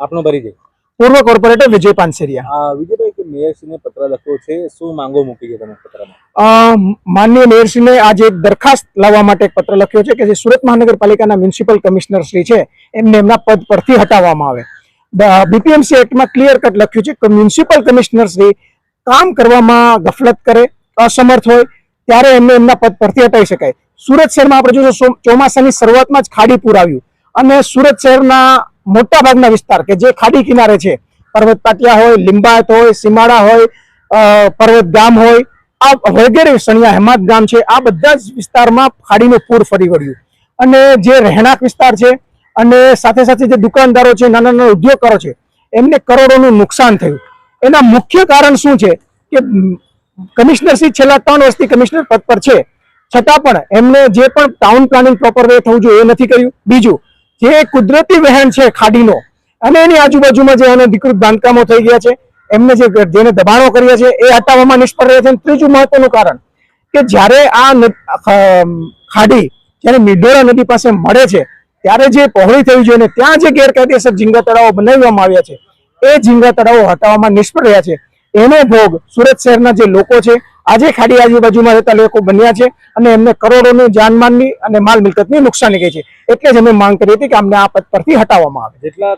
આપનો પરિચય પૂર્વ કોર્પોરેટર વિજય પાનસેરિયા. હા વિજયભાઈ કે મેયરશ્રીને પત્ર લખ્યો છે શું માંગો મૂકી છે તમે પત્રમાં? માનનીય મેયરશ્રીને આજે એક દરખાસ્ત લાવવા માટે એક પત્ર લખ્યો છે કે જે સુરત મહાનગરપાલિકાના મ્યુનિસિપલ કમિશનર શ્રી છે એમને એમના પદ પરથી હટાવવામાં આવે. બીપીએમસી એક્ટમાં ક્લિયર કટ લખ્યું છે કે મ્યુનિસિપલ કમિશનર શ્રી કામ કરવામાં ગફલત કરે અસમર્થ હોય ત્યારે એમને એમના પદ પરથી હટાવી શકાય. સુરત શહેરમાં આપણે જોશું ચોમાસાની શરૂઆતમાં જ ખાડી પૂર આવ્યું. અને સુરત શહેરના મોટા ભાગના વિસ્તાર કે જે ખાડી કિનારે છે. પર્વત પાટિયા હોય, લિંબાયત હોય, સીમાડા હોય પર્વત ગામ હોય, આ વગેરે સણિયા હેમાત ગામ છે, આ બધા જ વિસ્તારમાં ખાડીનું પૂર ફરી વળ્યું. અને જે રહેણાંક વિસ્તાર છે અને સાથે સાથે જે દુકાનદારો છે, નાના નાના ઉદ્યોગકારો છે, એમને કરોડોનું નુકસાન થયું. એના મુખ્ય કારણ શું છે કે કમિશનરશ્રી છેલ્લા ત્રણ વર્ષથી કમિશનર પદ પર છે. છતાં પણ એમને જે પણ ટાઉન પ્લાનિંગ પ્રોપર વે થવું જોઈએ એ નથી કર્યું. બીજું જે કુદરતી વહેણ છે ખાડીનો, અને એની આજુબાજુમાં જે અનધિકૃત બાંધકામો થઈ ગયા છે, એમને જે જેને દબાણો કર્યા છે, એ હટાવવામાં નિષ્ફળ રહ્યા છે. ત્રીજું મહત્વનું કારણ કે જ્યારે આ ખાડી જ્યારે મિઢોરા નદી પાસે મળે છે, ત્યારે જે પહોળી થવી જોઈએ ત્યાં જે ગેરકાયદેસર ઝીંગા તળાવો બનાવવામાં આવ્યા છે, એ ઝીંગા તળાવો હટાવવામાં નિષ્ફળ રહ્યા છે. એનો ભોગ સુરત શહેરના જે લોકો છે, આજે ખાડી આજુબાજુમાં રહેતા લોકો બન્યા છે અને એમને કરોડોની જાનમાનની અને માલ મિલકતની નુકસાની ગઈ છે. એટલે જ અમે માંગ કરી હતી કે અમને આ પદ પરથી હટાવવામાં આવે. જેટલા